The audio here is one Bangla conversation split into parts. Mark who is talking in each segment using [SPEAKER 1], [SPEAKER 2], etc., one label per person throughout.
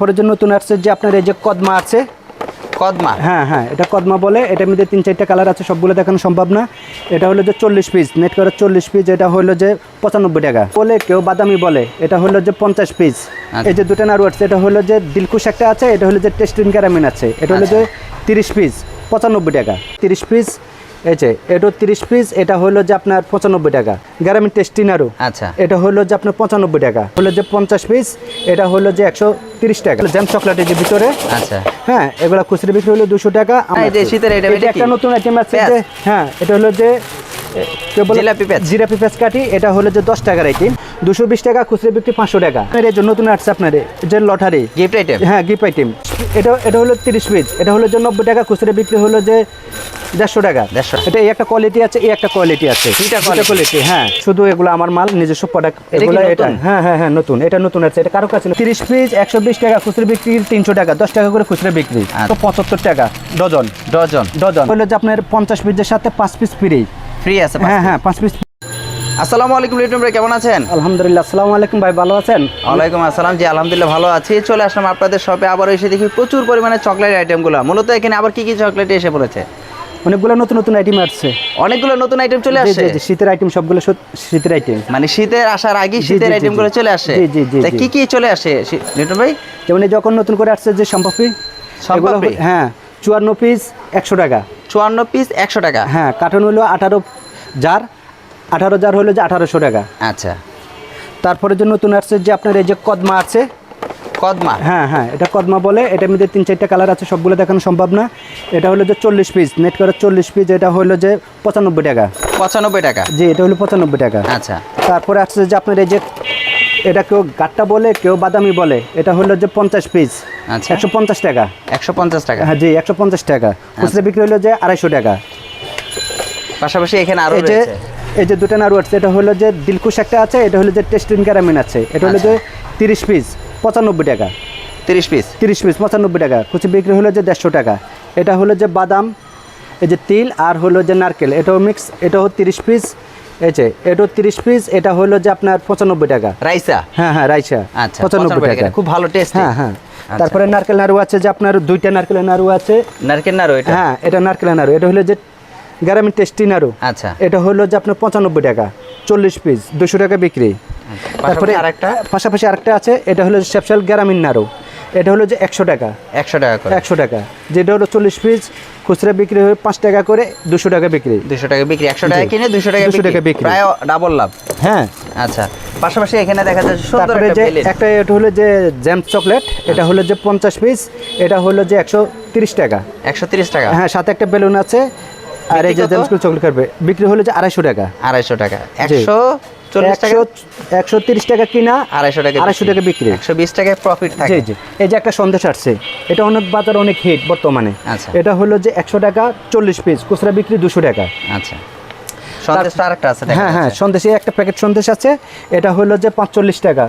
[SPEAKER 1] তারপরে যে নতুন আসছে যে আপনার এই যে কদমা আছে
[SPEAKER 2] কদমা?
[SPEAKER 1] হ্যাঁ হ্যাঁ এটা কদমা বলে এটার মধ্যে তিন চারটা কালার আছে সবগুলো দেখানো সম্ভব না। এটা হলো যে চল্লিশ পিস নেট করে চল্লিশ পিস এটা হলো যে পঁচানব্বই টাকা। বলে কেউ বাদামি বলে এটা হলো যে পঞ্চাশ পিস
[SPEAKER 2] আচ্ছা।
[SPEAKER 1] এই যে দুটো আছে এটা হলো যে দিলকুশ একটা আছে এটা হলো যে টেস্টিন ক্যারামিন আছে। এটা হলো যে তিরিশ পিস পঁচানব্বই টাকা। তিরিশ পিস এই যে এটা তিরিশ পিস এটা হলো যে আপনার পঁচানব্বই টাকা। গ্রামীণ টেস্টিন আরও
[SPEAKER 2] আচ্ছা।
[SPEAKER 1] এটা হলো যে আপনার পঁচানব্বই টাকা। হলো যে পঞ্চাশ পিস এটা হলো যে একশো তিরিশ টাকা। জ্যাম চকলেটের যে ভিতরে।
[SPEAKER 2] আচ্ছা।
[SPEAKER 1] হ্যাঁ এগুলো খুচরা বিক্রি হলো দুশো টাকা।
[SPEAKER 2] শীতের
[SPEAKER 1] একটা নতুন আইটেম আছে? হ্যাঁ এটা হলো যে
[SPEAKER 2] জিরাপি? পেঁয়াজ।
[SPEAKER 1] কাটি এটা হলো যে দশ টাকার আইটেম দুশো বিশ টাকা খুচরি বিক্রি পাঁচশো টাকা। আপনার এই যে নতুন আসছে আপনার যে লটারি।
[SPEAKER 2] গিফট আইটেম
[SPEAKER 1] হ্যাঁ গিফট আইটেম এটা এটা হলো তিরিশ পিস এটা হলো যে নব্বই টাকা খুচরা বিক্রি হলো যে দেড়শো টাকা।
[SPEAKER 2] 150
[SPEAKER 1] এটা এই একটা কোয়ালিটি আছে এই একটা কোয়ালিটি আছে।
[SPEAKER 2] দুইটা
[SPEAKER 1] কোয়ালিটি হ্যাঁ। শুধু এগুলো আমার মাল নিজস্ব প্রোডাক্ট এগুলো এটা হ্যাঁ হ্যাঁ হ্যাঁ নতুন। এটা নতুন আছে এটা কারও কাছে তিরিশ পিস একশো বিশ টাকা খুচরা বিক্রি তিনশো টাকা দশ টাকা করে খুচরা বিক্রি।
[SPEAKER 2] আচ্ছা।
[SPEAKER 1] তো পঁচাত্তর টাকা ডজন।
[SPEAKER 2] ডজন।
[SPEAKER 1] ডজন। হলো যে আপনার পঞ্চাশ পিসের সাথে পাঁচ পিস ফ্রি
[SPEAKER 2] ফ্রি আছে
[SPEAKER 1] হ্যাঁ হ্যাঁ পাঁচ পিস
[SPEAKER 2] আসসালামু আলাইকুম লিটন ভাই কেমন আছেন?
[SPEAKER 1] আলহামদুলিল্লাহ আসসালামু আলাইকুম ভাই ভালো আছেন?
[SPEAKER 2] ওয়ালাইকুম আসসালাম জি আলহামদুলিল্লাহ ভালো আছি। চলে আসলাম আপনাদের শপে আবার এসে দেখি প্রচুর পরিমাণে চকলেট আইটেমগুলো মূলত এখানে আবার কি কি চকলেট এসে পড়েছে?
[SPEAKER 1] অনেকগুলো নতুন নতুন আইটেম আসছে।
[SPEAKER 2] অনেকগুলো নতুন আইটেম চলে আসছে
[SPEAKER 1] শীতের আইটেম সবগুলো শীতের আইটেম
[SPEAKER 2] মানে শীতের আসার আগে শীতের আইটেমগুলো চলে আসে?
[SPEAKER 1] জি, জি, জি,
[SPEAKER 2] কি কি চলে আসে লিটন ভাই?
[SPEAKER 1] যেমন যখন নতুন করে আসছে যে সম্পাপি
[SPEAKER 2] সম্পাপড়ি?
[SPEAKER 1] হ্যাঁ চুয়ান্ন পিস একশো টাকা।
[SPEAKER 2] চুয়ান্ন পিস একশো টাকা।
[SPEAKER 1] হ্যাঁ কার্টন হলো আঠারো জার আঠারো জার হলো যে আঠারোশো টাকা।
[SPEAKER 2] আচ্ছা।
[SPEAKER 1] তারপরে যে নতুন আসছে যে আপনার এই যে কদমা আছে
[SPEAKER 2] কদমা?
[SPEAKER 1] হ্যাঁ হ্যাঁ এটা কদমা বলে এটার মধ্যে তিন চারটা কালার আছে সবগুলো দেখানো সম্ভব না। এটা হলো যে চল্লিশ পিস নেট করে চল্লিশ পিস এটা হলো যে পঁচানব্বই টাকা।
[SPEAKER 2] পঁচানব্বই টাকা?
[SPEAKER 1] জি এটা হলো পঁচানব্বই টাকা।
[SPEAKER 2] আচ্ছা।
[SPEAKER 1] তারপরে আসছে যে আপনার এই যে এটা কেউ গাট্টা বলে কেউ বাদামি বলে এটা হলো যে পঞ্চাশ পিস
[SPEAKER 2] আচ্ছা।
[SPEAKER 1] একশো পঞ্চাশ টাকা।
[SPEAKER 2] একশো পঞ্চাশ টাকা?
[SPEAKER 1] হ্যাঁ জি একশো পঞ্চাশ টাকা। খুচরা বিক্রি হলো যে আড়াইশো টাকা।
[SPEAKER 2] পাশাপাশি এখানে আরও
[SPEAKER 1] এই যে
[SPEAKER 2] রয়েছে।
[SPEAKER 1] এই যে দুটো নাড়ু আছে এটা হলো যে দিলকুশ একটা আছে এটা হলো যে টেস্টিন ক্যারামিন আছে। এটা হলো যে তিরিশ পিস পঁচানব্বই টাকা।
[SPEAKER 2] তিরিশ পিস?
[SPEAKER 1] তিরিশ পিস পঁচানব্বই টাকা। কুচি বিক্রি হলো যে দেড়শো টাকা। এটা হলো যে বাদাম এই যে তিল আর হলো যে নারকেল। এটাও মিক্স এটাও তিরিশ পিস। এই যে এটাও তিরিশ পিস এটা হলো যে আপনার পঁচানব্বই টাকা।
[SPEAKER 2] রাইসা?
[SPEAKER 1] হ্যাঁ হ্যাঁ রাইসা।
[SPEAKER 2] আচ্ছা
[SPEAKER 1] পঁচানব্বই টাকা।
[SPEAKER 2] খুব ভালো টেস্ট
[SPEAKER 1] হ্যাঁ হ্যাঁ। তারপরে নারকেল নাড়ু আছে যে আপনার দুইটা নারকেলের নাড়ু আছে।
[SPEAKER 2] নারকেল নাড়ু এটা?
[SPEAKER 1] হ্যাঁ এটা নারকেলের নাড়ু। এটা হলো যে গ্রামীণ টেস্টি নাড়ু।
[SPEAKER 2] আচ্ছা।
[SPEAKER 1] এটা হলো যে আপনার পঁচানব্বই টাকা চল্লিশ পিস দুশো টাকা বিক্রি। তারপরে
[SPEAKER 2] আরেকটা?
[SPEAKER 1] পাশাপাশি আরেকটা আছে এটা হলো শেপশাল গ্রামীণ নাড়ু। এটা হলো যে একশো টাকা।
[SPEAKER 2] একশো টাকা করে।
[SPEAKER 1] একশো টাকা। যেটা হলো চল্লিশ পিস খুচরা বিক্রি হয়ে পাঁচ টাকা করে দুশো টাকা বিক্রি।
[SPEAKER 2] দুশো টাকা বিক্রি একশো টাকা কিনে দুশো টাকা
[SPEAKER 1] দুশো টাকা
[SPEAKER 2] বিক্রি। প্রায় ডাবল লাভ।
[SPEAKER 1] হ্যাঁ।
[SPEAKER 2] আচ্ছা পাশাপাশি এখানে দেখা যাচ্ছে
[SPEAKER 1] তারপরে যে একটা এটা হলো যে জ্যাম চকলেট এটা হলো যে পঞ্চাশ পিস এটা হলো যে একশো তিরিশ টাকা।
[SPEAKER 2] একশো তিরিশ টাকা।
[SPEAKER 1] হ্যাঁ সাথে একটা বেলুন আছে আর এই যে
[SPEAKER 2] কত?
[SPEAKER 1] চকলেট করবে বিক্রি হলো যে আড়াইশো টাকা।
[SPEAKER 2] আড়াইশো টাকা। একশো টাকা
[SPEAKER 1] একশো তিরিশ টাকা কিনা
[SPEAKER 2] আড়াইশো টাকা
[SPEAKER 1] আড়াইশো টাকা বিক্রি।
[SPEAKER 2] একশো বিশ টাকায় প্রফিট থাকে।
[SPEAKER 1] জি জি। এই যে একটা সন্দেশ আসছে এটা অনেক বাজার অনেক হিট বর্তমানে।
[SPEAKER 2] আচ্ছা।
[SPEAKER 1] এটা হলো যে একশো টাকা চল্লিশ পিস খুচরা বিক্রি দুশো টাকা।
[SPEAKER 2] আচ্ছা। সন্দেশটা আরেকটা আছে
[SPEAKER 1] হ্যাঁ হ্যাঁ সন্দেশে একটা প্যাকেট সন্দেশ আছে এটা হলো যে পাঁচচল্লিশ টাকা।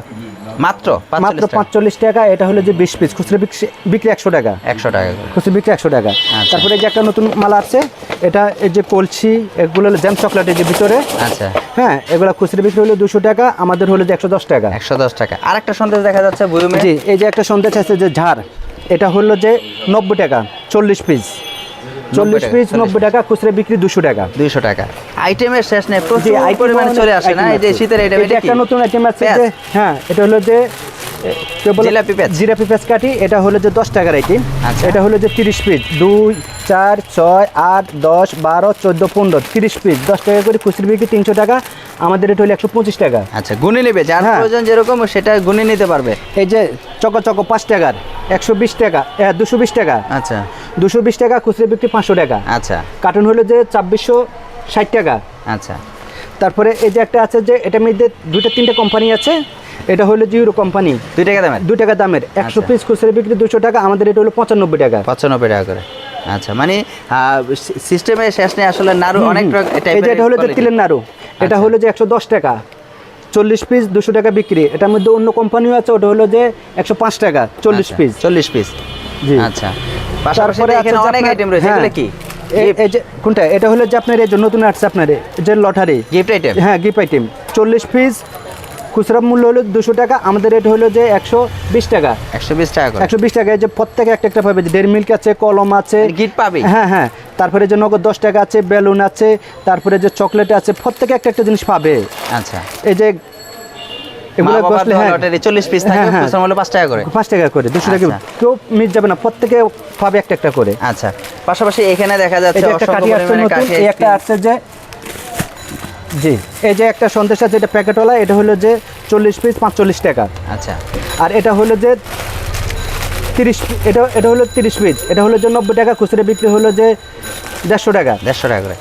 [SPEAKER 2] মাত্র
[SPEAKER 1] মাত্র পাঁচচল্লিশ টাকা। এটা হলো যে বিশ পিস খুচরা বিক্রি- একশো টাকা।
[SPEAKER 2] একশো টাকা
[SPEAKER 1] খুচরা বিক্রি একশো টাকা।
[SPEAKER 2] আচ্ছা।
[SPEAKER 1] তারপরে এই যে একটা নতুন মাল আছে এটা এই যে কলছি এগুলো হলো জ্যাম চকলেটের যে ভিতরে।
[SPEAKER 2] আচ্ছা।
[SPEAKER 1] হ্যাঁ এগুলো খুচরা বিক্রি হলো দুশো টাকা আমাদের হলো যে একশো দশ টাকা।
[SPEAKER 2] একশো দশ টাকা। আরেকটা সন্দেশ দেখা যাচ্ছে
[SPEAKER 1] জি এই যে একটা সন্দেশ আছে যে ঝাড় এটা হলো যে নব্বই টাকা চল্লিশ পিস চল্লিশ পিস নব্বই টাকা খুচরা বিক্রি দুশো টাকা।
[SPEAKER 2] দুশো টাকা। আইটেমের শেষ নেই প্রচুর পরিমাণে চলে আসে না? এই যে শীতের আইটেম
[SPEAKER 1] এটা একটা নতুন আইটেম আছে হ্যাঁ এটা হলো যে?
[SPEAKER 2] জিলাপি পেঁয়াজ।
[SPEAKER 1] জিলাপি পেঁয়াজ কাটি এটা হলো যে দশ টাকার আইটেম
[SPEAKER 2] আচ্ছা।
[SPEAKER 1] এটা হলো যে তিরিশ পিস। দুই চার ছয় আট দশ বারো চোদ্দ পনেরো তিরিশ পিস। দশ টাকা করে খুচরা বিক্রি তিনশো টাকা। আমাদের এটা হলো একশো পঁচিশ টাকা।
[SPEAKER 2] আচ্ছা গুনে নেবে যার
[SPEAKER 1] হ্যাঁ।
[SPEAKER 2] প্রয়োজন যেরকম সেটা গুনে নিতে পারবে।
[SPEAKER 1] এই যে চকো চকো পাঁচ টাকার একশো বিশ টাকা দুশো বিশ টাকা।
[SPEAKER 2] আচ্ছা।
[SPEAKER 1] দুশো বিশ টাকা খুচরা বিক্রি পাঁচশো টাকা।
[SPEAKER 2] আচ্ছা।
[SPEAKER 1] কার্টুন হলো যে ছাব্বিশশো ষাট টাকা।
[SPEAKER 2] আচ্ছা।
[SPEAKER 1] তারপরে এই যে একটা আছে যে এটার মধ্যে দুইটা তিনটা কোম্পানি আছে এটা হলো জিরো কোম্পানি।
[SPEAKER 2] দুই টাকা দামের?
[SPEAKER 1] দু টাকা দামের একশো
[SPEAKER 2] আচ্ছা।
[SPEAKER 1] পিস খুচরা বিক্রি দুশো টাকা আমাদের এটা হলো পঁচানব্বই টাকা।
[SPEAKER 2] পঁচানব্বই টাকা করে। আচ্ছা মানে সিস্টেমে শেষ নেই আসলে নাড়ু অনেক
[SPEAKER 1] এটা হলো যে তিলের নাড়ু। এটা
[SPEAKER 2] আচ্ছা।
[SPEAKER 1] হলো যে একশো দশ টাকা। চল্লিশ পিস দুশো টাকা বিক্রি। এটার মধ্যে অন্য কোম্পানিও আছে ওটা হলো যে একশো পাঁচ টাকা চল্লিশ
[SPEAKER 2] আচ্ছা,
[SPEAKER 1] পিস
[SPEAKER 2] চল্লিশ পিস
[SPEAKER 1] জি।
[SPEAKER 2] আচ্ছা।
[SPEAKER 1] তারপরে
[SPEAKER 2] অনেক আইটেম রয়েছে
[SPEAKER 1] হ্যাঁ,
[SPEAKER 2] এগুলো কি
[SPEAKER 1] এই- এই যে কোনটা? এটা হলো যে আপনার এই যে নতুন আসছে আপনার যে লটারি
[SPEAKER 2] গিফট আইটেম
[SPEAKER 1] হ্যাঁ গিফট আইটেম চল্লিশ পিস খুচরা মূল্য হলো দুশো টাকা আমাদের রেট হলো যে একশো বিশ টাকা।
[SPEAKER 2] একশো বিশ টাকা
[SPEAKER 1] একশো বিশ টাকা এই যে প্রত্যেকে একটা একটা পাবে যে ডেয়ারি মিল্ক আছে কলম আছে।
[SPEAKER 2] গিট পাবি
[SPEAKER 1] হ্যাঁ হ্যাঁ। তারপরে যে নগদ দশ টাকা আছে বেলুন আছে তারপরে যে চকলেট আছে প্রত্যেকে একটা একটা জিনিস পাবে।
[SPEAKER 2] আচ্ছা।
[SPEAKER 1] এই যে এগুলো বসলে হ্যাঁ।
[SPEAKER 2] চল্লিশ পিস থাকে
[SPEAKER 1] হ্যাঁ, হ্যাঁ।
[SPEAKER 2] খুচরা মূল্য পাঁচ টাকা করে।
[SPEAKER 1] পাঁচ টাকা করে দুশো টাকা।
[SPEAKER 2] আচ্ছা।
[SPEAKER 1] কেউ মিস যাবে না প্রত্যেকে পাবে একটা একটা করে।
[SPEAKER 2] আচ্ছা। পাশাপাশি এখানে দেখা যাচ্ছে
[SPEAKER 1] একটা
[SPEAKER 2] অসংখ্য
[SPEAKER 1] কাঠি আসছে নতুন এই একটা আসছে যে জি এই যে একটা সন্দেশ আছে এটা প্যাকেটওয়ালা এটা হলো যে চল্লিশ পিস পাঁচচল্লিশ টাকা।
[SPEAKER 2] আচ্ছা।
[SPEAKER 1] আর এটা হলো যে তিরিশ এটা এটা হলো তিরিশ পিস এটা হলো যে নব্বই টাকা খুচরা বিক্রি হলো যে দেড়শো টাকা।
[SPEAKER 2] দেড়শো টাকা করে।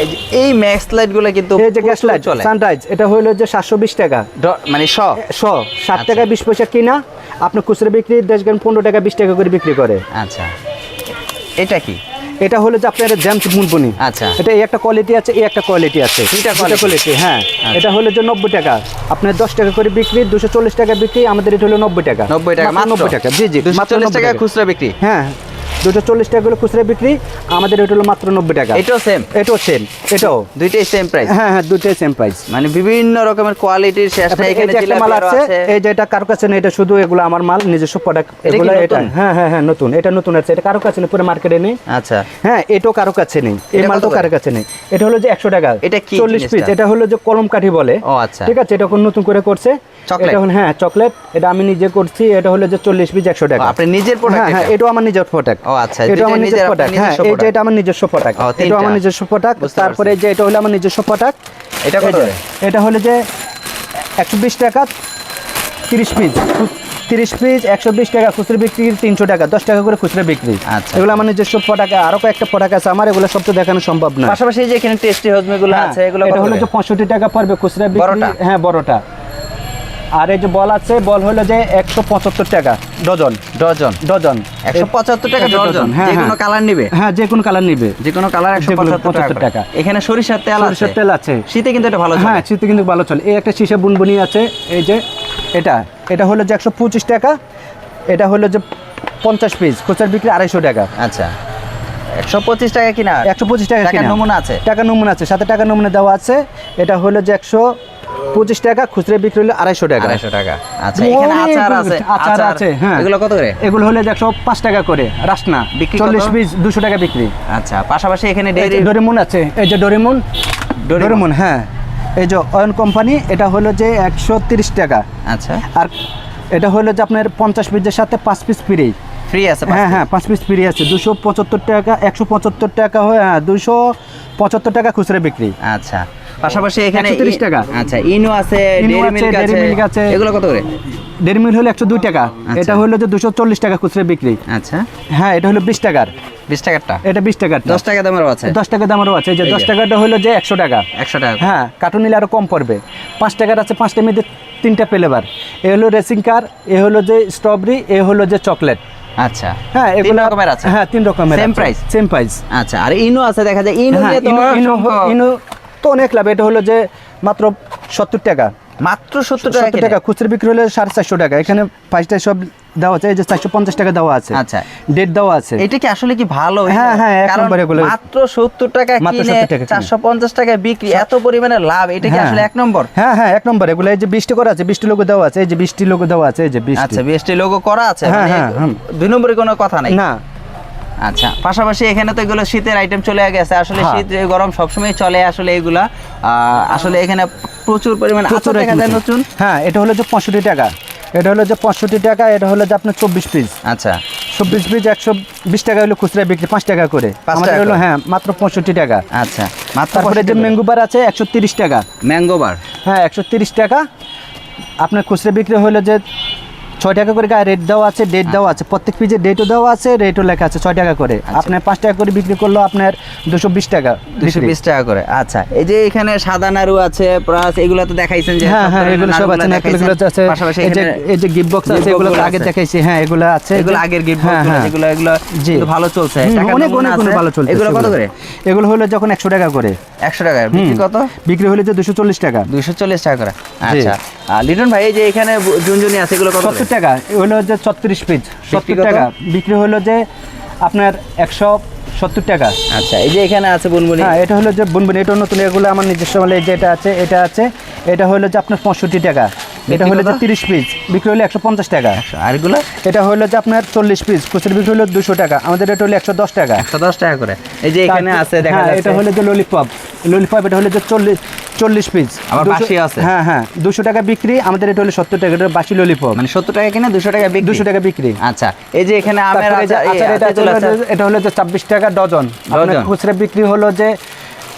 [SPEAKER 2] এই এই ম্যাক্স লাইটগুলো কিন্তু
[SPEAKER 1] এই যে গ্যাস লাইট
[SPEAKER 2] চলে।
[SPEAKER 1] সানরাইজ এটা হলো যে সাতশো বিশ টাকা।
[SPEAKER 2] ড- মানে শ?
[SPEAKER 1] শ ষাট
[SPEAKER 2] আচ্ছা।
[SPEAKER 1] টাকা বিশ পয়সা কিনা আপনি খুচরা বিক্রি দেশ গ্রাম পনেরো টাকা বিশ টাকা করে বিক্রি করে।
[SPEAKER 2] আচ্ছা। এটা কি?
[SPEAKER 1] এটা হলো যে আপনার জ্যামস মুনপুনি।
[SPEAKER 2] আচ্ছা।
[SPEAKER 1] এটা এই একটা কোয়ালিটি আছে এই একটা কোয়ালিটি আছে।
[SPEAKER 2] দুইটা
[SPEAKER 1] কোয়ালিটি হ্যাঁ।
[SPEAKER 2] আচ্ছা।
[SPEAKER 1] এটা হলো যে নব্বই টাকা। আপনার দশ টাকা করে বিক্রি দুশো চল্লিশ টাকা বিক্রি আমাদের এটা হলো নব্বই টাকা।
[SPEAKER 2] নব্বই টাকা
[SPEAKER 1] নব্বই টাকা। জি জি মাত্র
[SPEAKER 2] টাকা। খুচরা বিক্রি?
[SPEAKER 1] হ্যাঁ। দুশো চল্লিশ টাকা করে খুচরা বিক্রি আমাদের এটা হলো মাত্র নব্বই টাকা।
[SPEAKER 2] এটাও সেম
[SPEAKER 1] এটাও সেম এটাও।
[SPEAKER 2] দুইটাই সেম প্রাইস
[SPEAKER 1] হ্যাঁ হ্যাঁ দুটোই সেম প্রাইস
[SPEAKER 2] মানে বিভিন্ন রকমের কোয়ালিটির শেষ নাই এখানে
[SPEAKER 1] একটা মাল আছে এই যে এটা কারও কাছে নেই এটা শুধু এগুলো আমার মাল নিজস্ব প্রোডাক্ট এগুলো এটা হ্যাঁ হ্যাঁ হ্যাঁ নতুন এটা নতুন আছে এটা কারও কাছে নেই পুরো মার্কেটে নেই।
[SPEAKER 2] আচ্ছা।
[SPEAKER 1] হ্যাঁ এটাও কারও কাছে নেই এই
[SPEAKER 2] কত
[SPEAKER 1] মালটাও কারও কাছে নেই। এটা হলো যে একশো টাকা
[SPEAKER 2] এটা কি
[SPEAKER 1] চল্লিশ পিস এটা হলো যে কলম কাঠি বলে।
[SPEAKER 2] ও আচ্ছা।
[SPEAKER 1] ঠিক আছে এটা এখন নতুন করে করছে?
[SPEAKER 2] চকলেট?
[SPEAKER 1] হ্যাঁ চকলেট এটা আমি নিজে করছি এটা হলো যে চল্লিশ পিস একশো টাকা।
[SPEAKER 2] আপনি নিজের প্রোডাক্ট
[SPEAKER 1] হ্যাঁ হ্যাঁ এটাও আমার নিজের প্রোডাক্ট
[SPEAKER 2] আচ্ছা,
[SPEAKER 1] এটা আমার নিজের
[SPEAKER 2] নিজের,
[SPEAKER 1] প্রোডাক্ট হ্যাঁ
[SPEAKER 2] নিজস্ব
[SPEAKER 1] এই এটা আমার নিজস্ব প্রোডাক্ট এটা আমার নিজস্ব প্রোডাক্ট তারপরে যে এটা হলো আমার নিজস্ব প্রোডাক্ট
[SPEAKER 2] এটা কত
[SPEAKER 1] এটা হলো যে একশো বিশ টাকা তিরিশ পিস। তিরিশ পিস একশো বিশ টাকা খুচরা বিক্রি তিনশো টাকা দশ টাকা করে খুচরা বিক্রি।
[SPEAKER 2] আচ্ছা।
[SPEAKER 1] এগুলো আমার নিজস্ব প্রোডাক্ট আরও কয়েকটা প্রোডাক্ট আছে আমার এগুলো সব তো দেখানো সম্ভব না
[SPEAKER 2] পাশাপাশি যে এখানে টেস্টি হজমি গুলো
[SPEAKER 1] হ্যাঁ,
[SPEAKER 2] আছে এগুলো
[SPEAKER 1] হলো যে পঁয়ষট্টি টাকা পড়বে খুচরা বিক্রি। হ্যাঁ বড়টা। আর এই যে বল আছে বল হলো যে একশো পঁচাত্তর টাকা ডজন।
[SPEAKER 2] ডজন।
[SPEAKER 1] ডজন।
[SPEAKER 2] একশো পঁচাত্তর টাকা ডজন
[SPEAKER 1] হ্যাঁ,
[SPEAKER 2] যে কোনো
[SPEAKER 1] হ্যাঁ।
[SPEAKER 2] কালার নিবে।
[SPEAKER 1] হ্যাঁ যে কোনো কালার নিবে।
[SPEAKER 2] যে কোনো কালার একশো পঁচাত্তর টাকা। এখানে সরিষার তেল
[SPEAKER 1] সরিষার তেল আছে।
[SPEAKER 2] শীতে কিন্তু এটা ভালো
[SPEAKER 1] হ্যাঁ শীতে কিন্তু ভালো চলে। এই একটা শীষে বুনবুনি আছে এই যে এটা। এটা হলো যে একশো পঁচিশ টাকা এটা হলো যে পঞ্চাশ পিস। খুচরা বিক্রি আড়াইশো টাকা।
[SPEAKER 2] আচ্ছা। একশো পঁচিশ টাকা কিনা?
[SPEAKER 1] একশো পঁচিশ টাকা
[SPEAKER 2] নমুনা আছে।
[SPEAKER 1] টাকা নমুনা আছে। সাথে টাকা নমুনা দেওয়া আছে। এটা হলো যে একশো পঁচিশ টাকা খুচরা বিক্রি হলো আড়াইশো টাকা।
[SPEAKER 2] আড়াইশো টাকা। আচ্ছা এখানে আচার আছে।
[SPEAKER 1] আচার আছে, হ্যাঁ।
[SPEAKER 2] এগুলো কত করে?
[SPEAKER 1] এগুলো হলো একশো পাঁচ টাকা করে রাসনা।
[SPEAKER 2] বিক্রি
[SPEAKER 1] চল্লিশ পিস দুশো টাকা বিক্রি।
[SPEAKER 2] আচ্ছা পাশাপাশি এখানে
[SPEAKER 1] ডোরেমন আছে এই যে ডোরেমন। ডোরেমন। হ্যাঁ। এই যে অয়ন কোম্পানি এটা হলো যে একশো তিরিশ টাকা।
[SPEAKER 2] আচ্ছা।
[SPEAKER 1] আর এটা হলো যে আপনার পঞ্চাশ পিসের সাথে পাঁচ পিস ফ্রি।
[SPEAKER 2] ফ্রি আছে
[SPEAKER 1] হ্যাঁ হ্যাঁ পাঁচ পিস ফ্রি আছে। দুশো পঁচাত্তর টাকা একশো পঁচাত্তর টাকা হয়ে হ্যাঁ দুশো পঁচাত্তর টাকা খুচরা বিক্রি।
[SPEAKER 2] আচ্ছা। পাশাপাশি এখানে
[SPEAKER 1] 130 টাকা।
[SPEAKER 2] আচ্ছা ইনো আছে মিল্ক আছে। এগুলো কত করে?
[SPEAKER 1] দেড় মিল হলো একশো দুই টাকা।
[SPEAKER 2] আচ্ছা।
[SPEAKER 1] এটা হলো যে দুশো চল্লিশ টাকা খুচরা বিক্রি।
[SPEAKER 2] আচ্ছা।
[SPEAKER 1] হ্যাঁ এটা হলো বিশ টাকার।
[SPEAKER 2] বিশ টাকারটা?
[SPEAKER 1] এটা বিশ টাকার
[SPEAKER 2] দশ টাকা দামেরও আছে।
[SPEAKER 1] দশ টাকা দামেরও আছে। যে
[SPEAKER 2] এই
[SPEAKER 1] দশ
[SPEAKER 2] যে।
[SPEAKER 1] টাকাটা হলো যে একশো টাকা।
[SPEAKER 2] একশো টাকা।
[SPEAKER 1] হ্যাঁ কার্টুন নিলে আরও কম পড়বে। পাঁচ টাকার আছে মধ্যে তিনটা ফ্লেভার এ হলো রেসিং কার এ হলো যে স্ট্রবেরি এ হলো যে চকলেট
[SPEAKER 2] আচ্ছা।
[SPEAKER 1] হ্যাঁ এগুলো
[SPEAKER 2] রকমের আছে?
[SPEAKER 1] হ্যাঁ তিন রকমের
[SPEAKER 2] Same price?
[SPEAKER 1] সেম প্রাইস
[SPEAKER 2] আচ্ছা আর ইনো আছে দেখা যায় ইনো
[SPEAKER 1] হ্যাঁ ইনো তো অনেক লাভ। এটা হলো যে মাত্র সত্তর টাকা।
[SPEAKER 2] মাত্র সত্তর টাকা
[SPEAKER 1] টাকা খুচরা বিক্রি হলে সাড়ে চারশো টাকা। এখানে পাঁচটা সব দেওয়া আছে এই যে চারশো পঞ্চাশ টাকা দেওয়া আছে।
[SPEAKER 2] আচ্ছা।
[SPEAKER 1] ডেট দেওয়া আছে।
[SPEAKER 2] এটা কি আসলে কি ভালো?
[SPEAKER 1] হ্যাঁ, হ্যাঁ, এক
[SPEAKER 2] কারণ
[SPEAKER 1] নম্বর এগুলো।
[SPEAKER 2] মাত্র সত্তর টাকা
[SPEAKER 1] মাত্র
[SPEAKER 2] কিনে
[SPEAKER 1] 70 টাকা
[SPEAKER 2] চারশো পঞ্চাশ টাকা বিক্রি এত পরিমাণে লাভ এটা কি
[SPEAKER 1] হ্যাঁ।
[SPEAKER 2] আসলে এক নম্বর?
[SPEAKER 1] হ্যাঁ হ্যাঁ এক নম্বর। এগুলো এই যে বৃষ্টি করা আছে বৃষ্টি লোগো দেওয়া আছে এই যে বৃষ্টি লোগো দেওয়া আছে এই যে বৃষ্টি।
[SPEAKER 2] আচ্ছা লোগো করা আছে
[SPEAKER 1] হ্যাঁ,
[SPEAKER 2] মানে
[SPEAKER 1] হ্যাঁ,
[SPEAKER 2] দুই নম্বরে কোনো কথা নাই।
[SPEAKER 1] না।
[SPEAKER 2] আচ্ছা পাশাপাশি এখানে তো এগুলো শীতের আইটেম চলে গেছে। আসলে
[SPEAKER 1] হ্যাঁ।
[SPEAKER 2] শীত গরম সবসময় চলে আসলে এগুলা। আসলে এখানে প্রচুর পরিমাণে
[SPEAKER 1] প্রচুর
[SPEAKER 2] দেখা যায় নতুন।
[SPEAKER 1] হ্যাঁ এটা হলো যে পঁয়ষট্টি টাকা। এটা হলো যে পঁয়ষট্টি টাকা এটা হলো যে আপনার চব্বিশ পিস
[SPEAKER 2] আচ্ছা।
[SPEAKER 1] চব্বিশ পিস একশো বিশ টাকা হলো খুচরা বিক্রি পাঁচ টাকা করে। আমাদের
[SPEAKER 2] টাকা
[SPEAKER 1] হলো হ্যাঁ মাত্র পঁয়ষট্টি টাকা।
[SPEAKER 2] আচ্ছা মাত্র
[SPEAKER 1] তারপরে যে ম্যাঙ্গো বার আছে একশো তিরিশ টাকা।
[SPEAKER 2] ম্যাঙ্গো বার
[SPEAKER 1] হ্যাঁ একশো তিরিশ টাকা। আপনার খুচরা বিক্রি হলো যে ছয় টাকা করে গায়ে রেট দেওয়া আছে ডেট দেওয়া আছে। প্রত্যেক পিজে ডেটও দেওয়া আছে রেটও লেখা আছে ছয় টাকা করে।
[SPEAKER 2] আচ্ছা।
[SPEAKER 1] আপনার পাঁচ টাকা করে বিক্রি করল আপনার দুশো বিশ টাকা
[SPEAKER 2] দুশো বিশ টাকা করে। আচ্ছা এই যে এখানে সাদা নাড়ু আছে প্লাস এগুলো তো দেখাইছেন যে
[SPEAKER 1] হ্যাঁ হ্যাঁ এগুলো সব আছে। এগুলো আছে। এই যে গিফট বক্স আছে এগুলো আগে দেখাইছি। হ্যাঁ এগুলো আছে।
[SPEAKER 2] এগুলো আগের গিফট
[SPEAKER 1] হ্যাঁ।
[SPEAKER 2] যেগুলো এগুলো
[SPEAKER 1] জি।
[SPEAKER 2] ভালো চলছে।
[SPEAKER 1] অনেক অনেক অনেক ভালো চলছে
[SPEAKER 2] এগুলো কত করে?
[SPEAKER 1] এগুলো হলো যখন একশো টাকা করে।
[SPEAKER 2] একশো টাকা বিক্রি কত?
[SPEAKER 1] বিক্রি হলে যে দুশো চল্লিশ টাকা।
[SPEAKER 2] দুইশো চল্লিশ টাকা করে। আচ্ছা। আর লিটন ভাই এই যে এখানে ঝুনঝুনি আছে এগুলো কত
[SPEAKER 1] টাকা হলো যে ছত্রিশ পিস সত্তর টাকা। বিক্রি হলো যে আপনার একশো সত্তর টাকা।
[SPEAKER 2] আচ্ছা এই যে এখানে আছে বুনবুনি।
[SPEAKER 1] হ্যাঁ এটা হলো যে বুনবুন এটা নতুন এগুলো আমার নিজস্ব এই যে এটা আছে এটা আছে এটা হলো যে আপনার পঁয়ষট্টি টাকা। এটা হলো যে তিরিশ পিস বিক্রি হলো একশো পঞ্চাশ টাকা।
[SPEAKER 2] আর এগুলো?
[SPEAKER 1] এটা হলো যে আপনার চল্লিশ পিস খুচরা বিক্রি হলো দুশো টাকা আমাদের এটা হলো একশো দশ টাকা।
[SPEAKER 2] একশো দশ টাকা করে। এই যে এখানে আছে দেখা
[SPEAKER 1] হ্যাঁ, এটা হলো যে ললিপপ ললিপপ এটা হলো যে চল্লিশ চল্লিশ পিস
[SPEAKER 2] আবার বাসি আছে।
[SPEAKER 1] হ্যাঁ হ্যাঁ। দুশো টাকা বিক্রি আমাদের এটা হলো সত্তর টাকা এটা বাসি ললিপপ
[SPEAKER 2] মানে সত্তর টাকা কিনে দুশো টাকা বিক্রি?
[SPEAKER 1] দুশো টাকা বিক্রি।
[SPEAKER 2] আচ্ছা এই যে এখানে আমের
[SPEAKER 1] এটা হলো যে- ছাব্বিশ টাকা ডজন। খুচরা বিক্রি হলো যে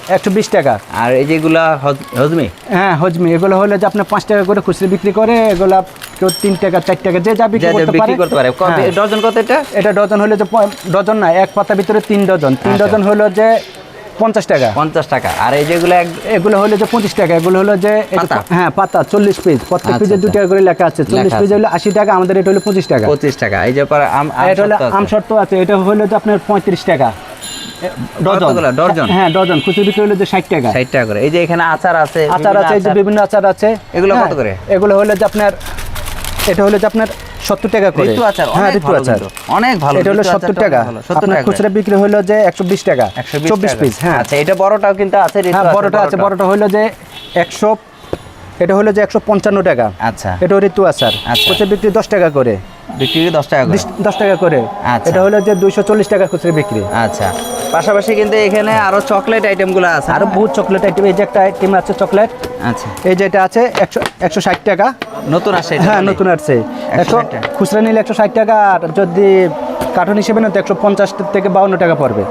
[SPEAKER 1] একশো বিশ টাকা।
[SPEAKER 2] আর এই যেগুলা হজমি?
[SPEAKER 1] হ্যাঁ হজমি। এগুলো হলো যে আপনার পাঁচ টাকা করে খুচরা বিক্রি করে এগুলো কেউ তিন টাকা চার টাকা যে যা বিক্রি করতে
[SPEAKER 2] পারে।
[SPEAKER 1] হ্যাঁ।
[SPEAKER 2] ডজন কত এটা?
[SPEAKER 1] এটা ডজন হলো যে ডজন না এক পাতা ভিতরে তিন ডজন। তিন
[SPEAKER 2] আচ্ছা।
[SPEAKER 1] ডজন হলো যে পঞ্চাশ টাকা।
[SPEAKER 2] পঞ্চাশ টাকা। আর এই যেগুলো
[SPEAKER 1] এগুলো হলো যে পঁচিশ টাকা এগুলো হলো যে হ্যাঁ পাতা চল্লিশ পিস প্রত্যেক
[SPEAKER 2] আচ্ছা,
[SPEAKER 1] পিসে দু
[SPEAKER 2] আচ্ছা।
[SPEAKER 1] টাকা করে লেখা আছে। চল্লিশ পিস হলো আশি টাকা আমাদের এটা হলো পঁচিশ টাকা।
[SPEAKER 2] পঁচিশ টাকা। এই যে আম
[SPEAKER 1] এটা হলো আম শর্ত আছে। এটা হলো যে আপনার পঁয়ত্রিশ টাকা। ডজন। হ্যাঁ ডজন। খুচরো বিক্রি হলো যে ষাট টাকা।
[SPEAKER 2] ষাট টাকা করে। এই যে এখানে আচার আছে
[SPEAKER 1] আচার আছে এই যে বিভিন্ন আচার আছে।
[SPEAKER 2] এগুলো
[SPEAKER 1] হ্যাঁ,
[SPEAKER 2] কত করে?
[SPEAKER 1] এগুলো হলো যে আপনার এটা হলো যে আপনার সত্তর টাকা করে।
[SPEAKER 2] ঋতু আচার
[SPEAKER 1] হ্যাঁ
[SPEAKER 2] অনেক
[SPEAKER 1] ঋতু
[SPEAKER 2] ভালো
[SPEAKER 1] আচার।
[SPEAKER 2] অনেক ভালো
[SPEAKER 1] এটা হলো সত্তর টাকা।
[SPEAKER 2] অনেক ভালো, 70
[SPEAKER 1] আপনার
[SPEAKER 2] টাকা
[SPEAKER 1] খুচরা বিক্রি হলো যে একশো বিশ টাকা চব্বিশ পিস হ্যাঁ।
[SPEAKER 2] আচ্ছা এটা বড়টাও কিন্তু আছে
[SPEAKER 1] হ্যাঁ বড়টা আছে
[SPEAKER 2] বড়টা।
[SPEAKER 1] হলো যে একশো এটা হলো যে একশো পঞ্চান্ন টাকা।
[SPEAKER 2] আচ্ছা।
[SPEAKER 1] এটা ঋতু আচার।
[SPEAKER 2] আচ্ছা।
[SPEAKER 1] খুচরা বিক্রি দশ টাকা করে।
[SPEAKER 2] বিক্রি দশ টাকা করে।
[SPEAKER 1] দশ টাকা করে।
[SPEAKER 2] আচ্ছা।
[SPEAKER 1] এটা হলো যে দুইশো চল্লিশ টাকা খুচরা বিক্রি।
[SPEAKER 2] আচ্ছা। পাশাপাশি কিন্তু এখানে আরও চকলেট আইটেমগুলো আছে।
[SPEAKER 1] আরও বহুত চকলেট আইটেম এই যে একটা আইটেম আছে চকলেট
[SPEAKER 2] আচ্ছা।
[SPEAKER 1] এই যে এটা আছে একশো একশো ষাট টাকা।
[SPEAKER 2] নতুন আসছে
[SPEAKER 1] হ্যাঁ নতুন আসছে। একশো খুচরা নিলে একশো ষাট টাকা আর যদি কার্টন হিসেবে না তো একশো পঞ্চাশ থেকে বাউন্ন টাকা পড়বে।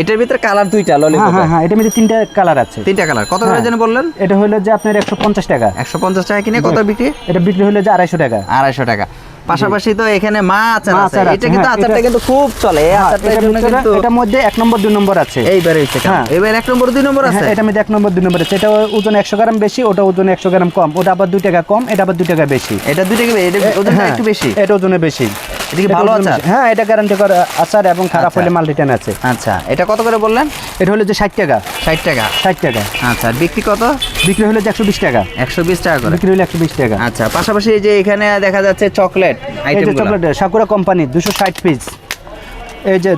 [SPEAKER 2] এটার ভিতরে কালার দুইটা
[SPEAKER 1] হ্যাঁ
[SPEAKER 2] ললিপপ
[SPEAKER 1] হ্যাঁ হ্যাঁ এটার মধ্যে তিনটা কালার আছে।
[SPEAKER 2] তিনটা কালার কত করে
[SPEAKER 1] হ্যাঁ।
[SPEAKER 2] যেন বললেন?
[SPEAKER 1] এটা হলো যে আপনার একশো পঞ্চাশ টাকা।
[SPEAKER 2] একশো পঞ্চাশ টাকা কিনে কত বিক্রি?
[SPEAKER 1] এটা বিক্রি হলো যে আড়াইশো টাকা।
[SPEAKER 2] আড়াইশো টাকা। পাশাপাশি তো এখানে
[SPEAKER 1] মাছ
[SPEAKER 2] আছে। এটা কিন্তু
[SPEAKER 1] হ্যাঁ,
[SPEAKER 2] আচারটা কিন্তু খুব চলে
[SPEAKER 1] হ্যাঁ, এটার
[SPEAKER 2] কিন্তু
[SPEAKER 1] এটার মধ্যে এক নম্বর দুই নম্বর আছে।
[SPEAKER 2] এইবার হচ্ছে
[SPEAKER 1] হ্যাঁ।
[SPEAKER 2] এবার এক নম্বর দুই নম্বর আছে?
[SPEAKER 1] এটা মধ্যে এক নম্বর দুই নম্বর আছে। এটা ওজন একশো গ্রাম বেশি ওটা ওজন একশো গ্রাম কম। ওটা আবার দুই টাকা কম এটা আবার দুই টাকা বেশি।
[SPEAKER 2] এটা দুই টাকা এটা ওজনটা একটু বেশি?
[SPEAKER 1] এটা ওজনে বেশি।
[SPEAKER 2] এটা ভালো আচার?
[SPEAKER 1] হ্যাঁ এটা গ্যারান্টি করা আচার এবং খারাপ
[SPEAKER 2] আচ্ছা।
[SPEAKER 1] হলে মাল রিটার্ন আছে।
[SPEAKER 2] আচ্ছা এটা কত করে বললেন?
[SPEAKER 1] এটা হলো যে ষাট টাকা।
[SPEAKER 2] ষাট টাকা।
[SPEAKER 1] ষাট টাকা।
[SPEAKER 2] আচ্ছা বিক্রি কত?
[SPEAKER 1] বিক্রি হলো যে একশো বিশ টাকা।
[SPEAKER 2] একশো বিশ টাকা করে।
[SPEAKER 1] বিক্রি হলো একশো বিশ টাকা।
[SPEAKER 2] আচ্ছা পাশাপাশি যে এখানে দেখা যাচ্ছে চকলেট
[SPEAKER 1] চকলেট সাকুরা কোম্পানি দুশো ষাট পিস এই যে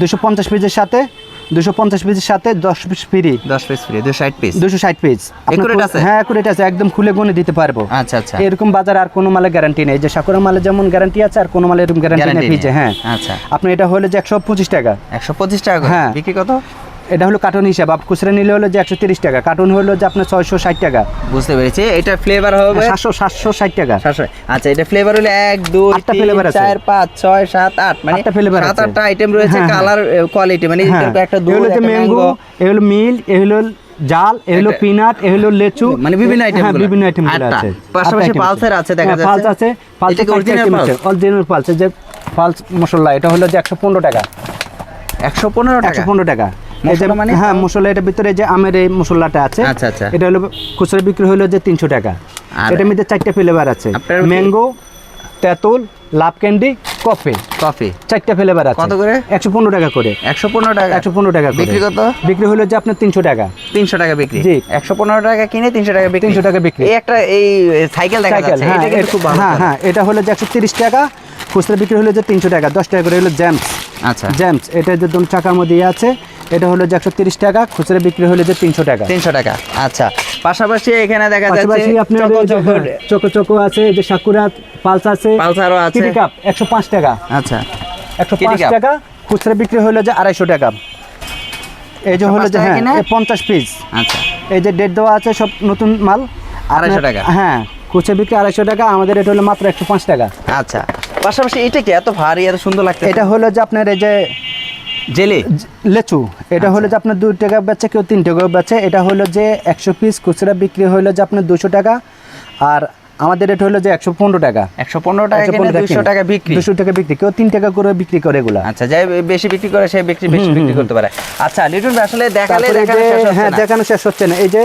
[SPEAKER 1] দুশো পঞ্চাশ পিসের সাথে দুশো পঞ্চাশ পিসের সাথে দশ পিস ফ্রি
[SPEAKER 2] দশ পিস ফ্রি দুশো ষাট পিস
[SPEAKER 1] দুশো ষাট পিস
[SPEAKER 2] আছে?
[SPEAKER 1] হ্যাঁ একুরেট আছে। একদম খুলে গুনে দিতে পারব।
[SPEAKER 2] আচ্ছা আচ্ছা।
[SPEAKER 1] এরকম বাজার আর কোনো মালে গ্যারান্টি নেই। যে সাকুরা মালে যেমন গ্যারান্টি আছে আর কোনো মালে এরকম গ্যারান্টি নেই
[SPEAKER 2] Guarantee
[SPEAKER 1] হ্যাঁ।
[SPEAKER 2] আচ্ছা।
[SPEAKER 1] আপনি এটা হলে যে একশো পঁচিশ টাকা।
[SPEAKER 2] একশো পঁচিশ টাকা
[SPEAKER 1] হ্যাঁ।
[SPEAKER 2] বিক্রি কত?
[SPEAKER 1] এটা হলো কার্টন হিসাব। আপ খুচরা নিলে হলো যে একশো তিরিশ টাকা কার্টন হলো যে আপনার ছয়শো ষাট টাকা।
[SPEAKER 2] বুঝতে পেরেছি। এটা ফ্লেভার হবে
[SPEAKER 1] সাতশো সাতশো ষাট টাকা।
[SPEAKER 2] সাতশো। আচ্ছা এটা ফ্লেভার হলো এক দুই
[SPEAKER 1] আটটা flavor আছে।
[SPEAKER 2] চার পাঁচ ছয় সাত আট। মানে
[SPEAKER 1] আটটা flavor
[SPEAKER 2] সাত আটটা আইটেম রয়েছে
[SPEAKER 1] হ্যাঁ, হ্যাঁ।
[SPEAKER 2] কালার কোয়ালিটি মানে
[SPEAKER 1] হ্যাঁ।
[SPEAKER 2] একটা দুধ
[SPEAKER 1] হলো
[SPEAKER 2] একটা
[SPEAKER 1] ম্যাঙ্গো এ হলো মিল এ হলো জাল এ হলো পিনাট এ হলো লেচু।
[SPEAKER 2] মানে বিভিন্ন আইটেম
[SPEAKER 1] হ্যাঁ বিভিন্ন আইটেম। আছে।
[SPEAKER 2] পাশাপাশি পালসার আছে দেখা
[SPEAKER 1] হ্যাঁ,
[SPEAKER 2] যাচ্ছে।
[SPEAKER 1] পালস আছে। Pulse
[SPEAKER 2] Pulse?
[SPEAKER 1] অরিজিনাল পালস যে পালস মশলা এটা হলো যে একশো পনেরো টাকা।
[SPEAKER 2] একশো পনেরো টাকা?
[SPEAKER 1] একশো পনেরো টাকা? হ্যাঁ মশলা এটার ভিতরে যে আমের এই মশলাটা আছে
[SPEAKER 2] আচ্ছা, আচ্ছা।
[SPEAKER 1] এটা হলো খুচরা বিক্রি হলো যে তিনশো টাকা। এটার মধ্যে চারটে ফ্লেভার আছে। ম্যাঙ্গো তেঁতুল লাভ ক্যান্ডি কফি
[SPEAKER 2] কফি
[SPEAKER 1] চারটা ফ্লেভার আছে।
[SPEAKER 2] কত করে?
[SPEAKER 1] একশো পনেরো টাকা করে।
[SPEAKER 2] একশো পনেরো টাকা।
[SPEAKER 1] একশো পনেরো টাকা
[SPEAKER 2] বিক্রি কত?
[SPEAKER 1] বিক্রি হলো যে আপনার তিনশো টাকা।
[SPEAKER 2] তিনশো টাকা বিক্রি।
[SPEAKER 1] জি।
[SPEAKER 2] একশো পনেরো টাকা কিনে তিনশো টাকা বিক্রি।
[SPEAKER 1] 300 টাকা বিক্রি।
[SPEAKER 2] এই একটা এই সাইকেল দেখা যাচ্ছে।
[SPEAKER 1] হ্যাঁ
[SPEAKER 2] এটা কিন্তু খুব ভালো
[SPEAKER 1] হ্যাঁ হ্যাঁ এটা হলো যে একশো তিরিশ টাকা খুচরা বিক্রি হলো যে তিনশো টাকা দশ টাকা করে হলো জ্যামস
[SPEAKER 2] আচ্ছা।
[SPEAKER 1] জ্যামস এটা যে চাকার মধ্যে ইয়ে আছে এটা হলো যে একশো তিরিশ টাকা খুচরা বিক্রি হলো যে তিনশো টাকা।
[SPEAKER 2] তিনশো টাকা। আচ্ছা পাশাপাশি এখানে দেখা যাচ্ছে
[SPEAKER 1] আপনার
[SPEAKER 2] চকো চকো
[SPEAKER 1] হ্যাঁ, চকো চকো আছে যে সাকুরা পালস আছে
[SPEAKER 2] পালসারও আছে।
[SPEAKER 1] কাপ একশো পাঁচ টাকা।
[SPEAKER 2] আচ্ছা
[SPEAKER 1] একশো পাঁচ টাকা খুচরা বিক্রি হলো যে আড়াইশো টাকা। এই যে হলো যে হ্যাঁ পঞ্চাশ পিস।
[SPEAKER 2] আচ্ছা।
[SPEAKER 1] এই যে ডেট দেওয়া আছে সব নতুন মাল।
[SPEAKER 2] আড়াইশো টাকা।
[SPEAKER 1] হ্যাঁ খুচরা বিক্রি আড়াইশো টাকা আমাদের এটা হলো মাত্র একশো পাঁচ টাকা।
[SPEAKER 2] আচ্ছা পাশাপাশি এটা কি এত ভারী এত সুন্দর লাগছে
[SPEAKER 1] এটা হলো যে আপনার এই যে
[SPEAKER 2] জেলি?
[SPEAKER 1] লেচু। এটা হলো যে আপনার দুই টাকা বেচে কেউ তিন টাকা বেচে। এটা হলো যে একশো পিস খুচরা বিক্রি হলো যে আপনার দুশো টাকা। আর আমাদের এটা হলো যে একশো পনেরো টাকা।
[SPEAKER 2] একশো পনেরো টাকা দুশো টাকা বিক্রি।
[SPEAKER 1] দুশো টাকা বিক্রি। কেউ তিন টাকা করে বিক্রি করে এগুলা।
[SPEAKER 2] আচ্ছা যাই বেশি বিক্রি করে সে বিক্রি বেশি বিক্রি করতে পারে। আচ্ছা লিটন আসলে দেখালে
[SPEAKER 1] হ্যাঁ দেখানো শেষ হচ্ছে না। এই যে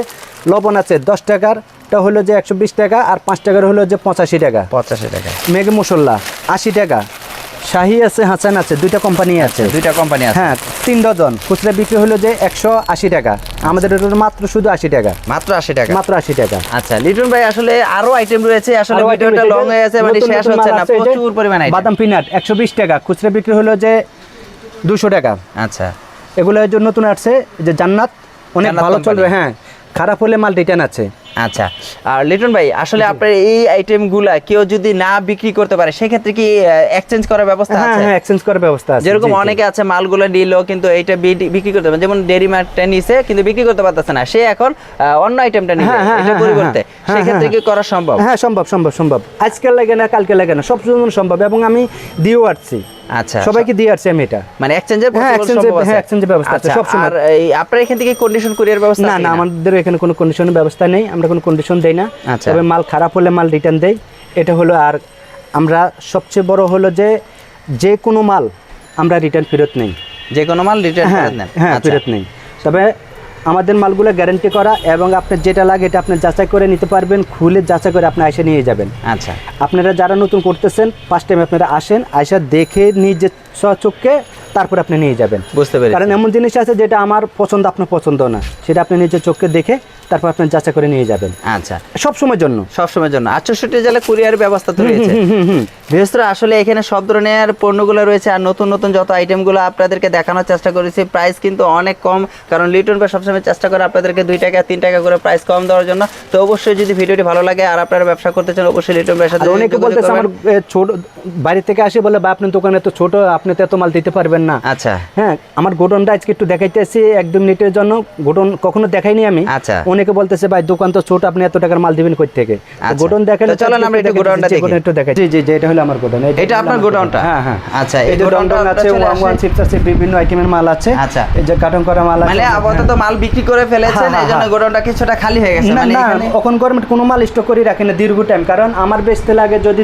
[SPEAKER 1] লবণ আছে দশ টাকার টা হলো যে একশো বিশ টাকা আর পাঁচ টাকার হলো যে পঁচাশি টাকা।
[SPEAKER 2] পঁচাশি টাকা।
[SPEAKER 1] মেঘ মশলা আশি টাকা। শাহি আছে হাসান আছে দুইটা কোম্পানি আছে।
[SPEAKER 2] দুইটা কোম্পানি আছে।
[SPEAKER 1] হ্যাঁ তিন ডজন। খুচরা বিক্রি হলো যে একশো আশি টাকা। আমাদের এটা মাত্র শুধু আশি টাকা।
[SPEAKER 2] মাত্র আশি টাকা?
[SPEAKER 1] মাত্র আশি টাকা।
[SPEAKER 2] আচ্ছা লিটন ভাই আসলে আরও আইটেম রয়েছে। আসলে ভিডিওটা লং হয়ে গেছে মানে শেষ হচ্ছে না
[SPEAKER 1] আছে,
[SPEAKER 2] প্রচুর পরিমাণ
[SPEAKER 1] বাদাম পিনাট একশো বিশ টাকা। খুচরা বিক্রি হলো যে দুশো টাকা।
[SPEAKER 2] আচ্ছা।
[SPEAKER 1] এগুলো নতুন আসছে যে জান্নাত অনেক ভালো চলবে হ্যাঁ। খারাপ হলে মাল রিটার্ন আছে।
[SPEAKER 2] আচ্ছা আর লিটন ভাই আসলে আপনার এই আইটেমগুলা কেউ যদি না বিক্রি করতে পারে সেক্ষেত্রে কি এক্সচেঞ্জ করার ব্যবস্থা
[SPEAKER 1] হ্যাঁ
[SPEAKER 2] আছে?
[SPEAKER 1] হ্যাঁ এক্সচেঞ্জ করার ব্যবস্থা আছে।
[SPEAKER 2] যেরকম। অনেকে আছে মালগুলো নিল কিন্তু এইটা বিক্রি করতে পারে। যেমন ডেরি মার্টটা নিছে কিন্তু বিক্রি করতে পারতেছে না। সে এখন অন্য আইটেমটা নিবে
[SPEAKER 1] হ্যাঁ, হ্যাঁ,
[SPEAKER 2] এটা পরিবর্তে। সেক্ষেত্রে কি। করা সম্ভব?
[SPEAKER 1] হ্যাঁ সম্ভব সম্ভব সম্ভব। আজকে লাগে না কালকে লাগে না সব সময় সম্ভব। এবং আমি দিয়েও আসছি
[SPEAKER 2] আচ্ছা
[SPEAKER 1] সবাইকে দিয়ে আসছি আমি এটা।
[SPEAKER 2] মানে এক্সচেঞ্জের
[SPEAKER 1] হ্যাঁ, এর- হ্যাঁ, এর ব্যবস্থা আছে,
[SPEAKER 2] আচ্ছা
[SPEAKER 1] সবসময়।
[SPEAKER 2] আর এই আপনার এখান থেকে কন্ডিশন কুরিয়ার ব্যবস্থা
[SPEAKER 1] না না আমাদের এখানে কোনো কন্ডিশনের ব্যবস্থা নেই আমরা কোনো কন্ডিশন দেই না।
[SPEAKER 2] আচ্ছা।
[SPEAKER 1] তবে মাল খারাপ হলে মাল রিটার্ন দেই। এটা হলো আর আমরা সবচেয়ে বড় হলো যে যে কোনো মাল আমরা রিটার্ন ফেরত নেই।
[SPEAKER 2] যে কোনো মাল রিটার্ন
[SPEAKER 1] হ্যাঁ
[SPEAKER 2] নেন।
[SPEAKER 1] হ্যাঁ
[SPEAKER 2] আচ্ছা।
[SPEAKER 1] ফেরত নেই। তবে আমাদের মালগুলো গ্যারেন্টি করা এবং আপনার যেটা লাগে এটা আপনি যাচাই করে নিতে পারবেন খুলে যাচাই করে আপনি এসে নিয়ে যাবেন।
[SPEAKER 2] আচ্ছা।
[SPEAKER 1] আপনারা যারা নতুন করতেছেন ফার্স্ট টাইম আপনারা আসেন আইসা দেখে নিজের চোখকে তারপর আপনি নিয়ে যাবেন।
[SPEAKER 2] বুঝতে পেরেছি।
[SPEAKER 1] কারণ এমন জিনিস আছে যেটা আমার পছন্দ আপনার পছন্দ না। সেটা আপনি নিজের চোখকে দেখে তারপর আপনি যাচাই করে নিয়ে যাবেন।
[SPEAKER 2] আচ্ছা।
[SPEAKER 1] সব সময়ের জন্য।
[SPEAKER 2] সব সবসময়ের জন্য। আটষট্টি জেলা কুরিয়ার ব্যবস্থা তো রয়েছে। বৃহস্পতি আসলে এখানে সব ধরনের পণ্যগুলো রয়েছে আর নতুন নতুন যত আইটেমগুলো আপনাদেরকে দেখানোর চেষ্টা করেছি প্রাইস কিন্তু অনেক কম। কারণ লিটন ভাই সবসময় চেষ্টা করে আপনাদেরকে দুই টাকা তিন টাকা করে প্রাইস কম দেওয়ার জন্য। তো অবশ্যই যদি ভিডিওটি ভালো লাগে আর আপনারা ব্যবসা করতে চান অবশ্যই লিটন ভাইয়ের সাথে
[SPEAKER 1] অনেকে বলতেছে আমার ছোট বাড়ি থেকে আসে বলে বা আপনার দোকানে তো ছোট আপনি তো এত মাল দিতে পারবেন না।
[SPEAKER 2] আচ্ছা।
[SPEAKER 1] হ্যাঁ আমার গোডনটা আজকে একটু দেখাইতেছি এক দু মিনিটের জন্য। গোডন কখনো দেখাইনি আমি।
[SPEAKER 2] আচ্ছা।
[SPEAKER 1] অনেকে বলতেছে ভাই দোকান তো ছোট আপনি এত টাকার মাল দিবেন কই থেকে?
[SPEAKER 2] আচ্ছা।
[SPEAKER 1] গোডন দেখালে
[SPEAKER 2] চলেন আমরা একটু গোডাউনটা দেখি।
[SPEAKER 1] একটু দেখাই জি জি জি এটা হলো আমার গোডন
[SPEAKER 2] এটা আপনার গোডাউনটা?
[SPEAKER 1] হ্যাঁ হ্যাঁ।
[SPEAKER 2] আচ্ছা, এই
[SPEAKER 1] গোডাউন আছে ওয়ান ওয়ান চিপস আছে বিভিন্ন আইটেমের মাল আছে।
[SPEAKER 2] আচ্ছা।
[SPEAKER 1] এই যে কার্টন করা মাল আছে।
[SPEAKER 2] মানে আপাতত মাল বিক্রি করে ফেলেছেন
[SPEAKER 1] হ্যাঁ, হ্যাঁ,
[SPEAKER 2] এই জন্য
[SPEAKER 1] হ্যাঁ।
[SPEAKER 2] গোডাউনটা কিছুটা খালি হয়ে গেছে। মানে এখানে
[SPEAKER 1] এখন গভর্নমেন্ট কোনো মাল স্টক করে রাখে না দীর্ঘ টাইম কারণ আমার বেচতে লাগে যদি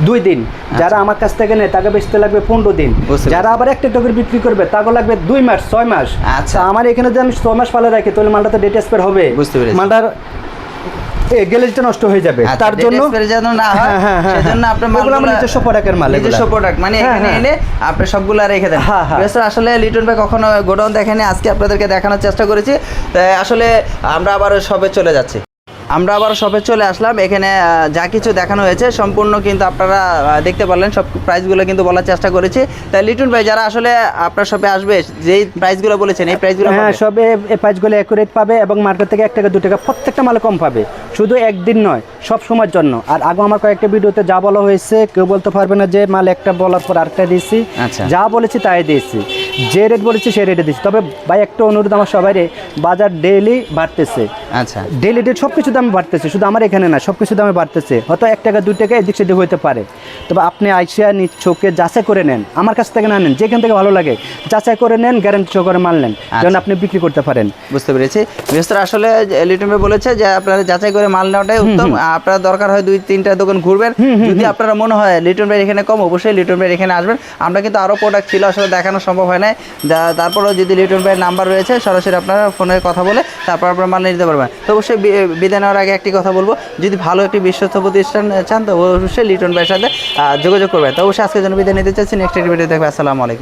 [SPEAKER 1] দুই দিন যারা আমার কাছ থেকে নেয় তাকে বেচতে লাগবে পনেরো দিন
[SPEAKER 2] আচ্ছা।
[SPEAKER 1] যারা আবার একটা করে বিক্রি করবে তাকে লাগবে দুই মাস ছয় মাস
[SPEAKER 2] আচ্ছা।
[SPEAKER 1] আমার এখানে যদি আমি ছয় মাস পালে রাখি তাহলে মালটা তো ডেট এক্সপায়ার হবে
[SPEAKER 2] বুঝতে পেরেছি।
[SPEAKER 1] মালটার গ্যালেজটা নষ্ট হয়ে যাবে
[SPEAKER 2] আচ্ছা,
[SPEAKER 1] তার জন্য
[SPEAKER 2] যেন না হয়,
[SPEAKER 1] হ্যাঁ, হ্যাঁ, হ্যাঁ,
[SPEAKER 2] সেজন্য। আপনার
[SPEAKER 1] ওগুলো আমার
[SPEAKER 2] মালগুলা-
[SPEAKER 1] নিজস্ব প্রোডাক্টের মাল
[SPEAKER 2] নিজস্ব প্রোডাক্ট মানে এখানে। এনে আপনি সবগুলা রেখে দেন
[SPEAKER 1] হ্যাঁ।
[SPEAKER 2] আসলে লিটন ভাই কখনো গোডাউন দেখেনি আজকে আপনাদেরকে দেখানোর চেষ্টা করেছি আসলে আমরা আবার সবে চলে যাচ্ছি আমরা আবার শপে চলে আসলাম। এখানে যা কিছু দেখানো হয়েছে সম্পূর্ণ কিন্তু আপনারা দেখতে পারলেন। সব প্রাইসগুলো কিন্তু বলার চেষ্টা করেছি। তাই লিটন ভাই যারা আসলে আপনার শপে আসবে যেই প্রাইসগুলো বলেছেন এই প্রাইসগুলো
[SPEAKER 1] হ্যাঁ সবে এই প্রাইসগুলো অ্যাকুরেট পাবে এবং মার্কেট থেকে এক টাকা দু টাকা প্রত্যেকটা মালে কম পাবে। শুধু একদিন নয় সব সময়ের জন্য। আর আগে আমার কয়েকটা ভিডিওতে যা বলা হয়েছে কেউ বলতে পারবে না যে মাল একটা বলার পর আরেকটা দিয়েছি।
[SPEAKER 2] আচ্ছা।
[SPEAKER 1] যা বলেছি তাই দিয়েছি। যে রেট বলেছি সেই রেটে দিচ্ছি। তবে ভাই একটা অনুরোধ আমার সবাই বাজার ডেইলি বাড়তেছে।
[SPEAKER 2] আচ্ছা।
[SPEAKER 1] ডেইলি ডেট সব কিছু দামে বাড়তেছে শুধু আমার এখানে না সব কিছু দামে বাড়তেছে। হয়তো এক টাকা দু টাকা এদিক সেদিক হইতে পারে। তবে আপনি আইসিয়া নিজ চোখে যাচাই করে নেন আমার কাছ থেকে না নেন যেখান থেকে ভালো লাগে যাচাই করে নেন গ্যারান্টি সহকারে মাল নেন যেন আপনি বিক্রি করতে পারেন।
[SPEAKER 2] বুঝতে পেরেছি। বৃহস্পতি আসলে যে লিটন ভাই বলেছে যে আপনারা যাচাই করে মাল নেওয়াটাই উত্তম। আপনারা দরকার হয় দুই তিনটা দোকান ঘুরবেন। যদি আপনারা মনে হয় লিটন ভাই এখানে কম অবশ্যই লিটন ভাই এখানে আসবেন। আমরা কিন্তু আরও প্রোডাক্ট ছিল আসলে দেখানো সম্ভব হয় না দা- তারপরেও যদি লিটন ভাইয়ের নাম্বার রয়েছে, সরাসরি আপনারা ফোনে কথা বলে তারপর আপনারা মাল নিতে পারবেন। তো অবশ্যই বিদায় নেওয়ার আগে একটি কথা বলব, যদি ভালো একটি বিশ্বস্ত প্রতিষ্ঠান চান তো অবশ্যই লিটন ভাইয়ের সাথে যোগাযোগ করবেন। তো অবশ্যই আজকের জন্য বিদায় নিতে চাচ্ছি নেক্সট ভিডিও দেখবে আসসালামু আলাইকুম।